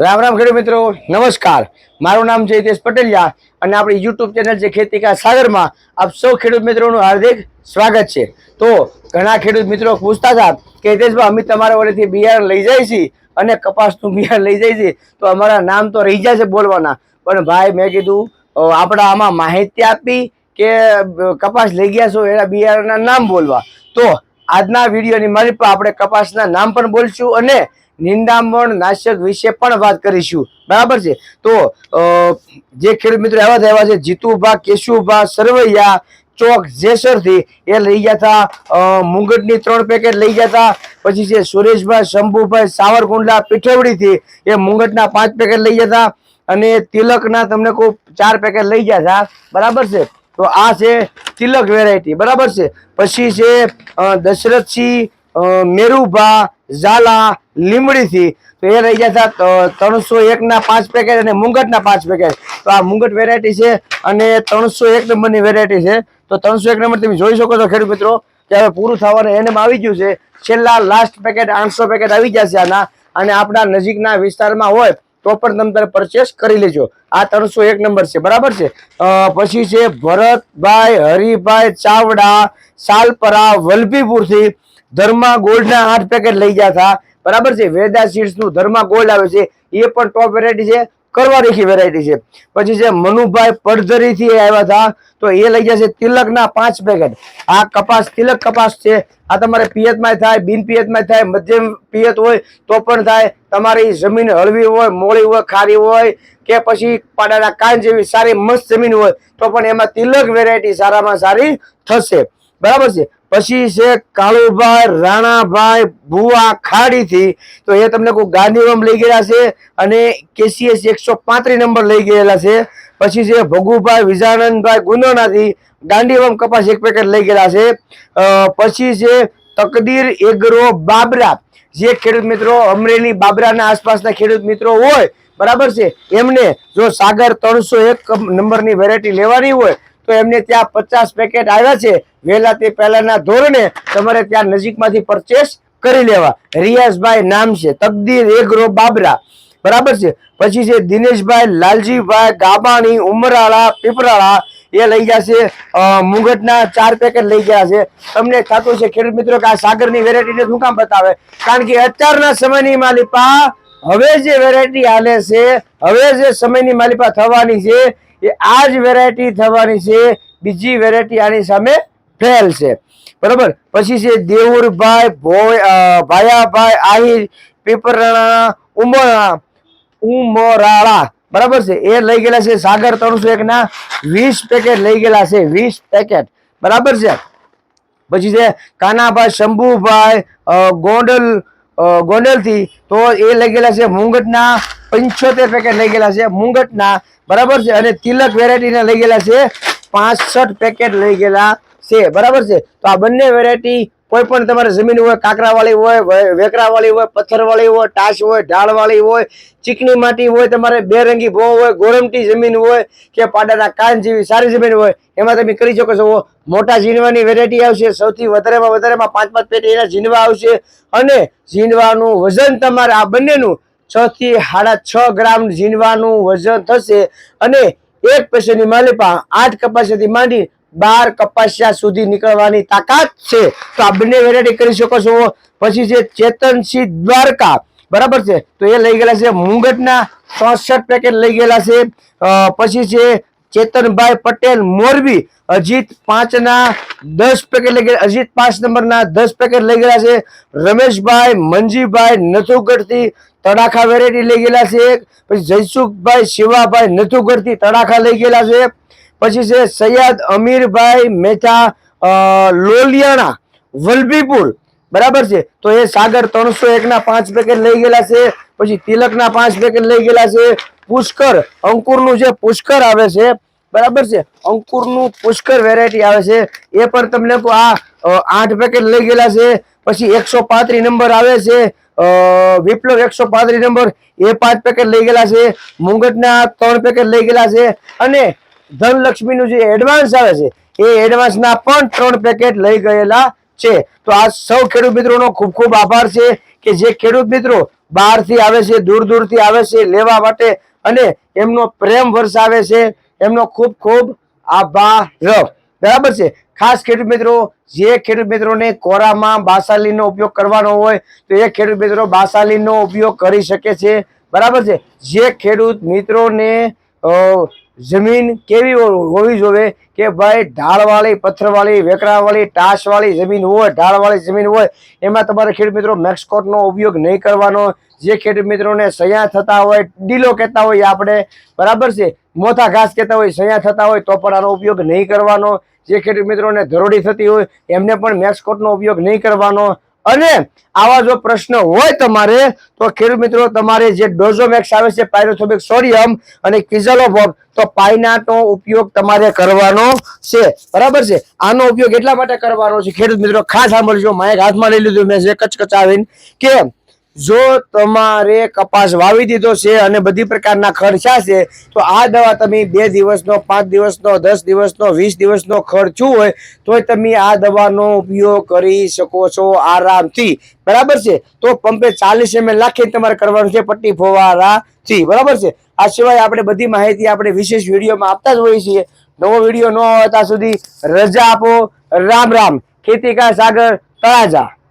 રામ રામ ખેડૂત મિત્રો, નમસ્કાર. મારું નામ છે હિતેશ પટેલિયા અને આપણી યુટ્યુબ ચેનલ છે ખેતી કા સાગરમાં આપ સૌ ખેડૂત મિત્રોનું હાર્દિક સ્વાગત છે. તો ઘણા ખેડૂત મિત્રો પૂછતા હતા કે હિતેશભાઈ, અમે તમારા વડેથી બિયારણ લઈ જાય છીએ અને કપાસનું બિયારણ લઈ જાય છે તો અમારા નામ તો રહી જાય છે બોલવાના. પણ ભાઈ, મેં કીધું આપણા આમાં માહિતી આપી કે કપાસ લઈ ગયા છો, એના બિયારણના નામ બોલવા. તો આજના વિડીયોની મારી આપણે કપાસના નામ પણ બોલશું અને નિંદામણ નાશક વિશે પણ વાત કરીશું. બરાબર છે? તો જે ખેડૂત મિત્રો એવા થયા છે, જીતુભા, કેશુભા, સરવૈયા, ચોક, જેસરથી એ લઈ ગયા હતા મુંગટની ત્રણ પેકેટ લઈ ગયા હતા. પછી છે સુરેશભાઈ, શંભુભાઈ, સાવરકુંડલા, પીઠવડીથી એ મુંગટના પાંચ પેકેટ લઈ ગયા હતા. અને તિલકના તમને કોઈ ચાર પેકેટ લઈ ગયા હતા. બરાબર છે? તો આ છે તિલક વેરાયટી બરાબર છે? પછી છે દશરથસિંહ મેરુભા, ઝાલા લીમડીથી. તો એ ગયા હતા ત્રણસો એકના પાંચ પેકેટ અને મુંગટના પાંચ પેકેટ તો આ મુંગટ વેરાયટી છે અને ત્રણસો એક નંબરની વેરાયટી છે. તો ત્રણસો એક નંબર તમે જોઈ શકો છો ખેડૂત મિત્રો, કે હવે પૂરું થવાનું એનેમ આવી ગયું છે. છેલ્લા લાસ્ટ પેકેટ આઠસો પેકેટ આવી જશે આના. અને આપણા નજીકના વિસ્તારમાં હોય તો પણ તમે પરચેસ કરી લેજો. આ ત્રણસો એક નંબર છે, બરાબર છે? પછી છે ભરતભાઈ, હરિભાઈ ચાવડા, સાલપરા, વલભીપુરથી ધર્મા ગોલ્ડના આઠ પેકેટ લઈ ગયા હતા. બરાબર છે? વેદા સીડ્સનું ધર્મા ગોલ્ડ આવે છે. એ પણ ટોપ વેરાયટી છે. કરવા રેખી વેરાયટી છે. પછી છે મનુભાઈ પડધરી થી આવ્યા હતા, તો એ લઈ જશે તિલક ના પાંચ પેકેટ આ કપાસ, તિલક કપાસ છે. આ તમારે પિયતમાં થાય, બિન પિયતમાં થાય, મધ્યમ પિયત હોય, તો પણ થાય. તમારી જમીન હળવી હોય મોળી હોય, ખારી હોય, કે પછી પાડાના કાન જેવી સારી મસ્ત જમીન હોય, તો પણ એમાં તિલક વેરાયટી સારામાં સારી થશે. બરાબર છે? પછી છે કાળુભાઈ, રાણાભાઈ, ભુવા, ખાડીથી. તો એ તમને કોઈ ગાંધીવમ લઈ ગયેલા છે અને કેસીએસ એકસો પાંત્રીસ નંબર લઈ ગયેલા છે. પછી છે ભગુભાઈ, વિજાનંદભાઈ ગુંદોનાથી ગાંધીવમ કપાસ એક પેકેટ લઈ ગયેલા છે. પછી છે તકદીર એગ્રો બાબરા. જે ખેડૂત મિત્રો અમરેલી બાબરાના આસપાસના ખેડૂત મિત્રો હોય, બરાબર છે, એમને જો સાગર ત્રણસો એક નંબરની વેરાયટી લેવાની હોય તો એમને ત્યાં પચાસ પેકેટ આવ્યા છે. વહેલા તે પહેલાના ધોરણે તમારે ત્યાં નજીકમાંથી પરચેસ કરી લેવા. રિયાઝભાઈ નામ છે. તકદીર એગ્રો બાબરા. બરાબર છે? પછી છે દિનેશભાઈ લાલજીભાઈ ગાબાણી, ઉમરાળા, પીપરાળા. એ લઈ જશે મુંગટના ચાર પેકેટ લઈ ગયા છે. તમને થતું છે ખેડૂત મિત્રો, કે આ સાગરની વેરાયટીને શું કામ બતાવે? કારણ કે અત્યારના સમયની માલિપા હવે જે વેરાયટી હાલે છે, હવે જે સમયની માલિપા થવાની છે એ આ જ વેરાયટી થવાની છે, બીજી વેરાયટી આની સામે ફેલ છે. બરોબર? પછી છે દેવુરભાઈ ભોય ભાયાભાઈ આહિર, પીપરાણા, ઉમરા, ઉમરાળા. બરાબર છે? એ લઈ ગયેલા છે સાગર ત્રણસો એક ના વીસ પેકેટ લઈ ગયેલા છે, વીસ પેકેટ બરાબર છે? પછી છે કાનાભાઈ, શંભુભાઈ ગોંડલ ગોંડલથી તો એ લઈ ગયેલા છે મુંગટના, પંચોતેર પેકેટ લઈ ગયેલા છે મુંગટના. બરાબર છે? અને તિલક વેરાયટીના લઈ ગયેલા છે. પાસઠ પેકેટ લઈ ગયેલા છે. બરાબર છે? તો આ બંને વેરાયટી કોઈ પણ તમારે જમીન હોય, કાંકરાવાળી હોય વેકરાવાળી હોય, પથ્થરવાળી હોય ટાશ હોય, ઢાળવાળી હોય, ચીકણી માટી હોય, તમારે બેરંગી ભો હોય, ગોરમટી જમીન હોય કે પાડાના કાન જેવી સારી જમીન હોય, એમાં તમે કરી શકો છો. મોટા ઝીણવાની વેરાયટી આવશે. સૌથી વધારેમાં વધારેમાં પાંચ પાંચ પેટી એના ઝીણવા આવશે. અને ઝીણવાનું વજન તમારે આ બંનેનું છ થી સાડા છ ગ્રામ ઝીણવાનું વજન થશે અને એક પેશનની માલિપા આઠ કપાસિયાથી માંડી બાર કપાસિયા સુધી નીકળવાની તાકાત છે. તો આ બંને વેરાયટી કરી શકો છો. પછી છે ચેતનસિંહ દ્વારકા. બરાબર છે? તો એ લઈ ગયેલા છે મુંગટના ચોસઠ પેકેટ લઈ ગયેલા છે. પછી છે ચેતનભાઈ પટેલ મોરબી. અજીત પાંચ ના દસ પેકેટ લઈ ગયા. અજીત પાંચ નંબરના દસ પેકેટ લઈ ગયેલા છે. રમેશભાઈ, મંજીભાઈ, નથુગઢથી તડાખા વેરાયટી લઈ ગયેલા છે. પછી જયસુખભાઈ, શિવાભાઈ, નથુગઢથી તડાખા લઈ ગયેલા છે. પછી છે સૈયદ અમીરભાઈ મહેતા લોલિયાણા, વલભીપુર. બરાબર છે? તો એ સાગર ત્રણસો એક ના પાંચ પેકેટ લઈ ગયેલા છે. પછી તિલક ના પાંચ પેકેટ લઈ ગયેલા છે. પુષ્કર, અંકુરનું જે પુષ્કર આવે છે બરાબર છે? અંકુરનું પુષ્કર વેરાયટી આવે છે. એ પણ તમને આ આઠ પેકેટ લઈ ગયેલા છે. પછી એકસો પાંત્રીસ નંબર આવે છે. વિપ્લવ એકસો પાંત્રીસ નંબર એ પાંચ પેકેટ લઈ ગયેલા છે. મુંગટના ત્રણ પેકેટ લઈ ગયેલા છે. અને ધનલક્ષ્મીનું જે એડવાન્સ આવે છે, એ એડવાન્સના પણ ત્રણ પેકેટ લઈ ગયેલા છે. તો આ સૌ ખેડૂત મિત્રોનો ખૂબ ખૂબ આભાર છે કે જે ખેડૂત મિત્રો બહારથી આવે છે, દૂર દૂરથી આવે છે, લેવા માટે અને એમનો પ્રેમ વરસાવે છે. એમનો ખૂબ ખૂબ આભાર. બરાબર છે? ખાસ ખેડૂત મિત્રો, જે ખેડૂત મિત્રોને કોરામાં બાસાલીનો ઉપયોગ કરવાનો હોય, તો એ ખેડૂત મિત્રો બાસાલીનો ઉપયોગ કરી શકે છે. બરાબર છે? જે ખેડૂત મિત્રોને જમીન કેવી હોવી જોઈએ કે ભાઈ ઢાળવાળી, પથ્થરવાળી, વેકરાવાળી, ટાસવાળી જમીન હોય, ઢાળવાળી જમીન હોય, એમાં તમારે ખેડૂત મિત્રો મેક્સકોટનો ઉપયોગ નહીં કરવાનો. જે ખેડૂત મિત્રોને સયા થતા હોય, ડીલો કહેતા હોય આપણે. બરાબર છે? મોથા ઘાસ કહેતા હોય, સયા થતા હોય, તો પણ આનો ઉપયોગ નહીં કરવાનો. જે ખેડૂત મિત્રોને ધરોડી થતી હોય, એમને પણ મેક્સકોટનો ઉપયોગ નહીં કરવાનો. અને આવા જો પ્રશ્ન હોય તમારે, તો ખેડૂત મિત્રો, તમારે જે ડોઝોમેક્સ આવે છે પાયરોથોબિક સોડિયમ અને કિઝલોફોબ, તો પાયનાટનો ઉપયોગ તમારે કરવાનો છે. બરાબર છે? આનો ઉપયોગ એટલા માટે કરવાનો છે, ખેડૂત મિત્રો, ખાસ સાંભળજો માયક હાથમાં લઈ લીધું, મેં જે કચકચાવીને કે જો તમારે કપાસ વાવી દીધો છે અને બધી પ્રકારના ખર્ચા છે, તો આ દવા તમે બે દિવસનો, પાંચ દિવસનો, દસ દિવસનો, વીસ દિવસનો ખર્ચું હોય, તોય તમે આ દવાનો ઉપયોગ કરી શકો છો આરામથી. બરાબર છે? તો પંપે ચાલીસ એમએલ નાખીને તમારે કરવાનું છે પટ્ટી ફોવારાથી. બરાબર છે? આ સિવાય આપણે બધી માહિતી આપણે વિશેષ વિડીયોમાં આપતા જ હોઈએ છીએ. નવો વીડિયો ન હોય સુધી રજા આપો. રામ રામ. ખેતી કા સાગર તળાજા.